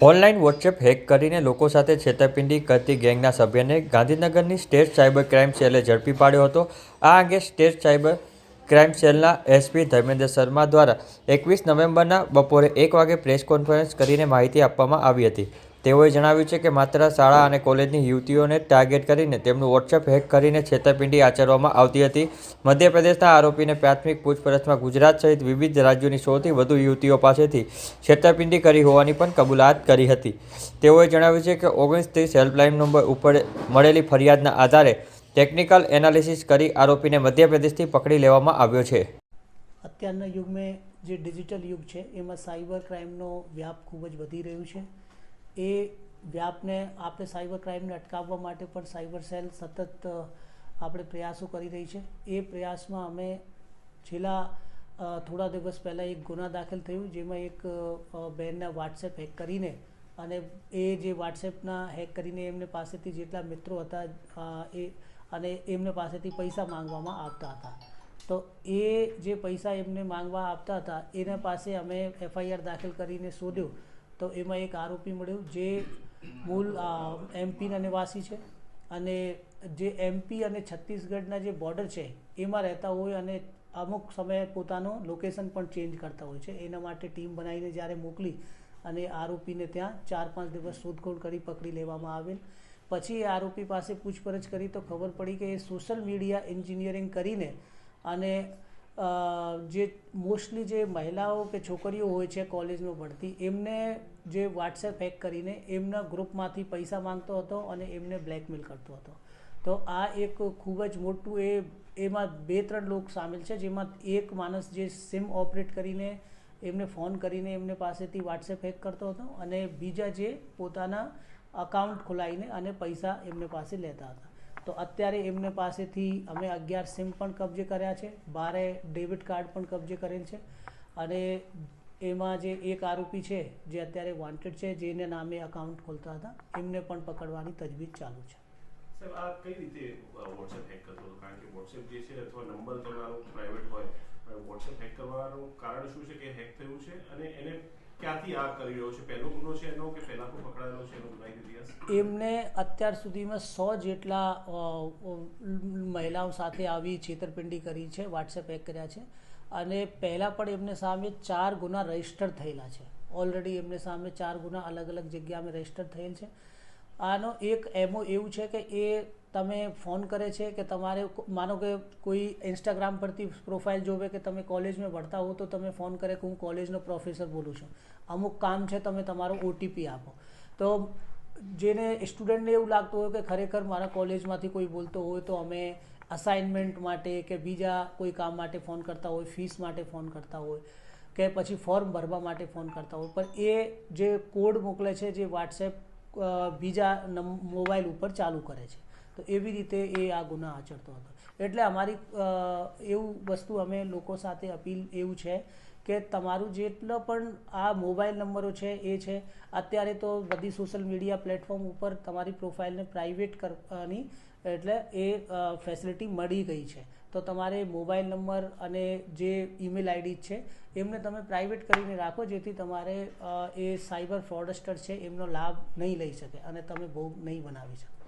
Online WhatsApp hack કરીને લોકો સાથે છેતરપિંડી કરતી ગેંગના સભ્યને ગાંધીનગરની સ્ટેટ સાયબર ક્રાઇમ સેલે ઝડપી પાડ્યો હતો. આ અંગે સ્ટેટ સાયબર ક્રાઇમ સેલના એસપી ધર્મેન્દ્ર શર્મા દ્વારા એકવીસ નવેમ્બરના બપોરે એક વાગે પ્રેસ કોન્ફરન્સ કરીને માહિતી આપવામાં આવી હતી. તેઓએ જણાવ્યું છે કે માત્ર શાળા અને કોલેજની યુવતીઓને ટાર્ગેટ કરીને તેમનું વોટ્સએપ હેક કરીને છેતરપિંડી આચરવામાં આવતી હતી. મધ્યપ્રદેશના આરોપીને પ્રાથમિક પૂછપરછમાં ગુજરાત સહિત વિવિધ રાજ્યોની સૌથી વધુ યુવતીઓ પાસેથી છેતરપિંડી કરી હોવાની પણ કબૂલાત કરી હતી. તેઓએ જણાવ્યું છે કે ઓગણીસ ત્રીસ હેલ્પલાઇન નંબર ઉપર મળેલી ફરિયાદના આધારે ટેકનિકલ એનાલિસિસ કરી આરોપીને મધ્યપ્રદેશથી પકડી લેવામાં આવ્યો છે. અત્યારના યુગમાં જે ડિજિટલ યુગ છે, એમાં સાયબર ક્રાઇમનો વ્યાપ ખૂબ જ વધી રહ્યું છે. એ વ્યાપને આપણે સાયબર ક્રાઇમને અટકાવવા માટે પણ સાયબર સેલ સતત આપણે પ્રયાસો કરી રહી છે. એ પ્રયાસમાં અમે છેલ્લા થોડા દિવસ પહેલાં એક ગુના દાખલ થયું, જેમાં એક બહેનના વોટ્સએપ હેક કરીને અને એ જે વોટ્સએપના હેક કરીને એમને પાસેથી જેટલા મિત્રો હતા એ, અને એમને પાસેથી પૈસા માંગવામાં આવતા હતા. તો એ જે પૈસા એમને માંગવા આપતા હતા, એના પાસે અમે એફઆઈઆર દાખલ કરીને શોધ્યો. તો એમાં એક આરોપી મળ્યો જે મૂળ એમપીના નિવાસી છે અને જે એમપી અને છત્તીસગઢના જે બોર્ડર છે એમાં રહેતા હોય અને અમુક સમયે પોતાનું લોકેશન પણ ચેન્જ કરતા હોય છે. એના માટે ટીમ બનાવીને જ્યારે મોકલી અને આરોપીને ત્યાં ચાર પાંચ દિવસ શોધખોળ કરી પકડી લેવામાં આવેલ. પછી એ આરોપી પાસે પૂછપરછ કરી તો ખબર પડી કે એ સોશિયલ મીડિયા એન્જિનિયરિંગ કરીને અને જે મોસ્ટલી જે મહિલાઓ કે છોકરીઓ હોય છે કોલેજમાં ભણતી એમને જે વોટ્સએપ હેક કરીને એમના ગ્રુપમાંથી પૈસા માંગતો હતો અને એમને બ્લેકમેલ કરતો હતો. તો આ એક ખૂબ જ મોટું એ, એમાં બે ત્રણ લોક સામેલ છે, જેમાં એક માણસ જે સિમ ઓપરેટ કરીને એમને ફોન કરીને એમને પાસેથી વોટ્સએપ હેક કરતો હતો અને બીજા જે પોતાના અકાઉન્ટ ખોલાવીને અને પૈસા એમને પાસે લેતા હતા. તો અત્યારે એમને પાસેથી અમે અગિયાર સિમ પણ કબજે કર્યા છે. બારે ડેબિટ કાર્ડ પણ કબજે કરેલ છે. અને એમાં જે એક આરોપી છે, જે અત્યારે વોન્ટેડ છે, જેને નામે અકાઉન્ટ ખોલતા હતા, એમને પણ પકડવાની તજવીજ ચાલુ છે. કઈ રીતે અને ક્યાંથી આ કરી રહ્યો છે? પહેલો ગુનો છે એનો કે પહેલા કોઈ પકડાયેલો છે એનો ગુનાહિત ઇતિહાસ? એમને અત્યાર સુધીમાં સો જેટલા મહિલાઓ સાથે આવી છેતરપિંડી કરી છે વોટ્સએપ હેક કર્યા છે. અને પહેલાં પણ એમને સામે ચાર ગુના રજિસ્ટર થયેલા છે. ઓલરેડી એમને સામે ચાર ગુના અલગ અલગ જગ્યામાં રજિસ્ટર થયેલ છે. આનો એક એમો એવું છે કે એ તમે ફોન કરે છે કે તમારે માનો કે કોઈ ઇન્સ્ટાગ્રામ પરથી પ્રોફાઇલ જોવે કે તમે કોલેજમાં ભણતા હો તો તમે ફોન કરે કે હું કોલેજનો પ્રોફેસર બોલું છું. અમુક કામ છે તમે તમારો ઓટીપી આપો. તો જેને સ્ટુડન્ટને એવું લાગતું હોય કે ખરેખર મારા કોલેજમાંથી કોઈ બોલતો હોય તો અમે અસાઇનમેન્ટ માટે કે બીજા કોઈ કામ માટે ફોન કરતા હોય ફીસ માટે ફોન કરતા હોય કે પછી ફોર્મ ભરવા માટે ફોન કરતા હોય. પણ એ જે કોડ મોકલે છે, જે વોટ્સએપ બીજા મોબાઈલ ઉપર ચાલુ કરે છે. તો એવી રીતે એ આ ગુના આચરતો હતો. એટલે અમારી એવું વસ્તુ અમે લોકો સાથે અપીલ એવું છે કે તમારું જેટલો પણ આ મોબાઈલ નંબરો છે, એ છે, અત્યારે તો બધી સોશિયલ મીડિયા પ્લેટફોર્મ ઉપર તમારી પ્રોફાઇલને પ્રાઇવેટ કરવાની એટલે એ ફેસિલિટી મળી ગઈ છે. તો તમારે મોબાઈલ નંબર અને જે ઈમેલ આઈડી છે, એમને તમે પ્રાઇવેટ કરીને રાખો, જેથી તમારે એ સાયબર ફ્રોડસ્ટર છે, એમનો લાભ નહીં લઈ શકે અને તમે ભોગ નહીં બનાવી શકો.